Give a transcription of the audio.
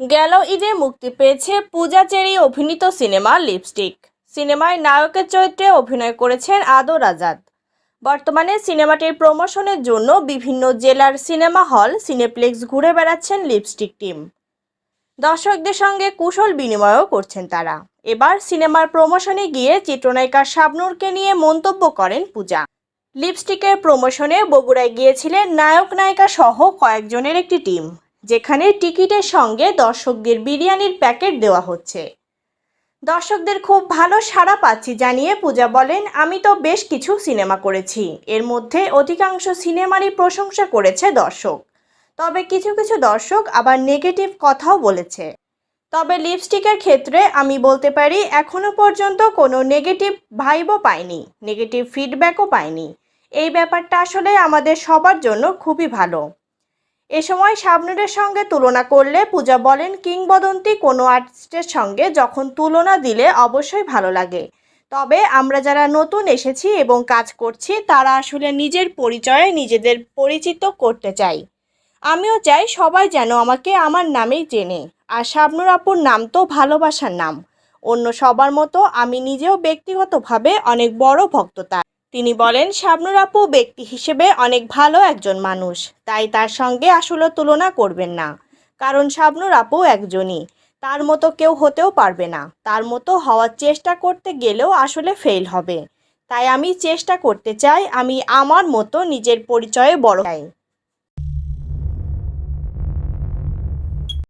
গেল ঈদে মুক্তি পেয়েছে পূজা চেরি অভিনীত সিনেমা লিপস্টিক। সিনেমায় নায়কের চরিত্রে অভিনয় করেছেন আদর আজাদ। বর্তমানে সিনেমাটির প্রমোশনের জন্য বিভিন্ন জেলার সিনেমা হল, সিনেপ্লেক্স ঘুরে বেড়াচ্ছেন লিপস্টিক টিম। দর্শকদের সঙ্গে কুশল বিনিময়ও করছেন তারা। এবার সিনেমার প্রমোশনে গিয়ে চিত্রনায়িকা শাবনূরকে নিয়ে মন্তব্য করেন পূজা। লিপস্টিকের প্রমোশনে বগুড়ায় গিয়েছিলেন নায়ক নায়িকা সহ কয়েকজনের একটি টিম। যেখানে টিকিটের সঙ্গে দর্শকদের বিরিয়ানির প্যাকেট দেওয়া হচ্ছে। দর্শকদের খুব ভালো সাড়া পাচ্ছি জানিয়ে পূজা বলেন, আমি তো বেশ কিছু সিনেমা করেছি। এর মধ্যে অধিকাংশ সিনেমারই প্রশংসা করেছে দর্শক। তবে কিছু কিছু দর্শক আবার নেগেটিভ কথাও বলেছে। তবে লিপস্টিকের ক্ষেত্রে আমি বলতে পারি, এখনও পর্যন্ত কোনো নেগেটিভ ভাইবও পাইনি, নেগেটিভ ফিডব্যাকও পাইনি। এই ব্যাপারটা আসলে আমাদের সবার জন্য খুবই ভালো। এ সময় শাবনুরের সঙ্গে তুলনা করলে পূজা বলেন, কিংবদন্তি কোনো আর্টিস্টের সঙ্গে যখন তুলনা দিলে অবশ্যই ভালো লাগে। তবে আমরা যারা নতুন এসেছি এবং কাজ করছি, তারা আসলে নিজের পরিচয়ে নিজেদের পরিচিত করতে চাই। আমিও চাই সবাই যেন আমাকে আমার নামেই চেনে। আর শাবনুর আপুর নাম তো ভালোবাসার নাম। অন্য সবার মতো আমি নিজেও ব্যক্তিগতভাবে অনেক বড় ভক্ত তার। তিনি বলেন, শাবনুর আপু ব্যক্তি হিসেবে অনেক ভালো একজন মানুষ। তাই তার সঙ্গে আসলে তুলনা করবেন না। কারণ শাবনুর আপু একজনই। তার মতো কেউ হতেও পারবে না। তার মতো হওয়ার চেষ্টা করতে গেলেও আসলে ফেল হবে। তাই আমি চেষ্টা করতে চাই, আমি আমার মতো নিজের পরিচয়ে বড় চাই